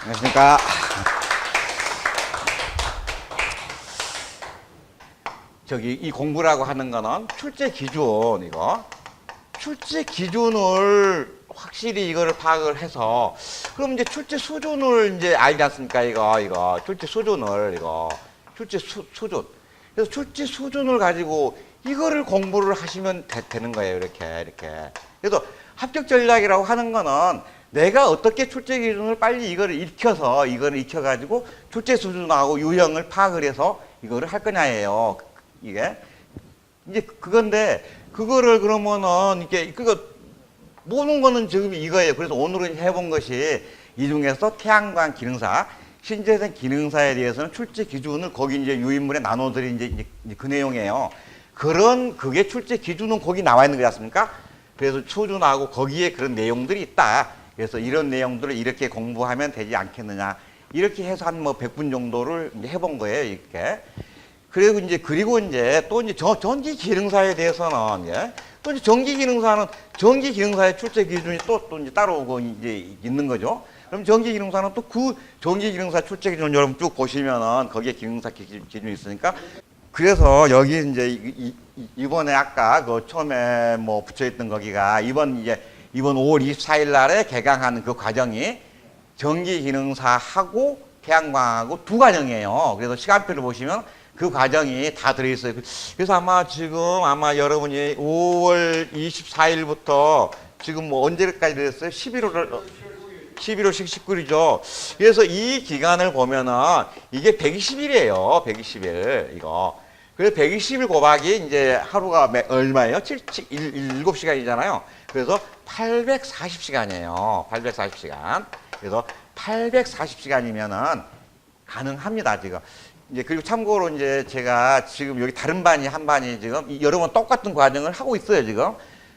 안녕하십니까. 저기 이 공부라고 하는 거는 출제 기준 이거. 출제 기준을 확실히 이거를 파악을 해서 그럼 이제 출제 수준을 이제 알지 않습니까 이거 이거? 출제 수준을 이거. 출제 수, 수준. 그래서 출제 수준을 가지고 이거를 공부를 하시면 되, 는 거예요 이렇게 이렇게. 그래서 합격 전략이라고 하는 거는 내가 어떻게 출제 기준을 빨리 이거를 익혀서 이거를 익혀가지고 출제 수준하고 유형을 파악을 해서 이거를 할 거냐예요 이게 이제 그건데 그거를 그러면은 이게 그거 모든 거는 지금 이거예요. 그래서 오늘은 해본 것이 이 중에서 태양광 기능사, 신재생 기능사에 대해서는 출제 기준을 거기 이제 유인물에 나눠드린 이제, 그 내용이에요. 그런 그게 출제 기준은 거기 나와 있는 거지 않습니까? 그래서 초준하고 거기에 그런 내용들이 있다. 그래서 이런 내용들을 이렇게 공부하면 되지 않겠느냐. 이렇게 해서 한 뭐 100분 정도를 해본 거예요. 이렇게. 그리고 이제 그리고 이제 또 이제 저, 전기 기능사에 대해서는 예. 또 이제 전기 기능사는 전기 기능사의 출제 기준이 또, 또 이제 따로 그 이제 있는 거죠. 그럼 전기 기능사는 또 그 전기 기능사 출제 기준 여러분 쭉 보시면은 거기에 기능사 기- 기준이 있으니까 그래서 여기 이제 이번에 아까 그 처음에 뭐 붙여있던 거기가 이번 이제 이번 5월 24일 날에 개강하는 그 과정이 전기 기능사하고 태양광하고 두 과정이에요. 그래서 시간표를 보시면 그 과정이 다 들어있어요. 그래서 아마 지금 아마 여러분이 5월 24일부터 지금 뭐 언제까지 됐어요? 11월 11월 19일이죠. 그래서 이 기간을 보면은 이게 120일이에요. 120일 이거. 그래서 120일 곱하기 이제 하루가 몇- 얼마예요? 7, 7시간이잖아요. 그래서 840시간이에요. 840시간. 그래서 840시간이면은 가능합니다, 지금. 이제 그리고 참고로 이제 제가 지금 여기 다른 반이 한 반이 지금 이- 여러 번 똑같은 과정을 하고 있어요, 지금.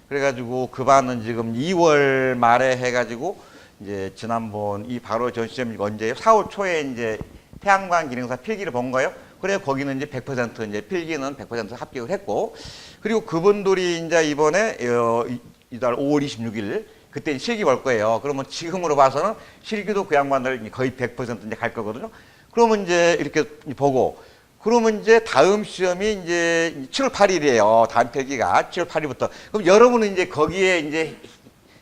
그래가지고 그 반은 지금 2월 말에 해가지고 이제 지난번 이 바로 전 시점이 언제예요? 4월 초에 이제 태양광 기능사 필기를 본 거예요. 그래 거기는 이제 100% 이제 필기는 100% 합격을 했고 그리고 그분들이 이제 이번에 어, 이- 이달 5월 26일 그때 실기 볼 거예요. 그러면 지금으로 봐서는 실기도 그 양반들 거의 100% 이제 갈 거거든요. 그러면 이제 이렇게 보고 그러면 이제 다음 시험이 이제 7월 8일이에요. 다음 필기가 7월 8일부터. 그럼 여러분은 이제 거기에 이제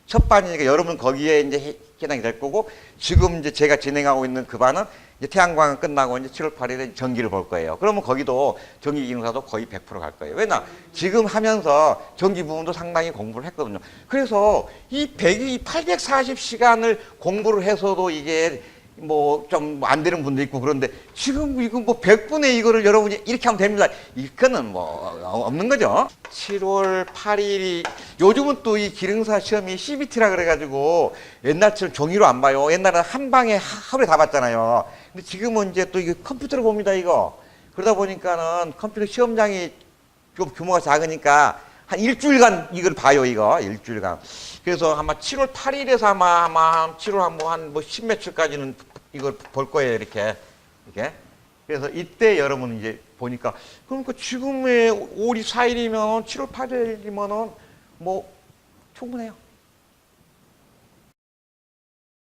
첫 반이니까 여러분은 거기에 이제 해- 해당이 될 거고 지금 이제 제가 진행하고 있는 그 반은 이제 태양광은 끝나고 이제 7월 8일에 전기를 볼 거예요. 그러면 거기도 전기 기능사도 거의 100%갈 거예요. 왜냐 지금 하면서 전기 부분도 상당히 공부를 했거든요. 그래서 이 100, 이 840시간을 공부를 해서도 이게 뭐 좀 안 되는 분도 있고 그런데 지금 이거 뭐 100분의 이거를 여러분이 이렇게 하면 됩니다. 이거는 뭐 없는 거죠. 7월 8일이 요즘은 또 이 기능사 시험이 CBT라 그래가지고 옛날처럼 종이로 안 봐요. 옛날에는 한 방에 하- 하루에 다 봤잖아요. 근데 지금은 이제 또 이거 컴퓨터로 봅니다 이거. 그러다 보니까는 컴퓨터 시험장이 좀 규모가 작으니까 한 일주일간 이걸 봐요 이거. 일주일간. 그래서 아마 7월 8일에서 아마 아마 한 7월 한 뭐 한뭐 십몇일까지는 이걸 볼 거예요 이렇게. 이렇게. 그래서 이때 여러분 이제 보니까 그러니까 지금의 5월 4일이면 7월 8일이면은 뭐 충분해요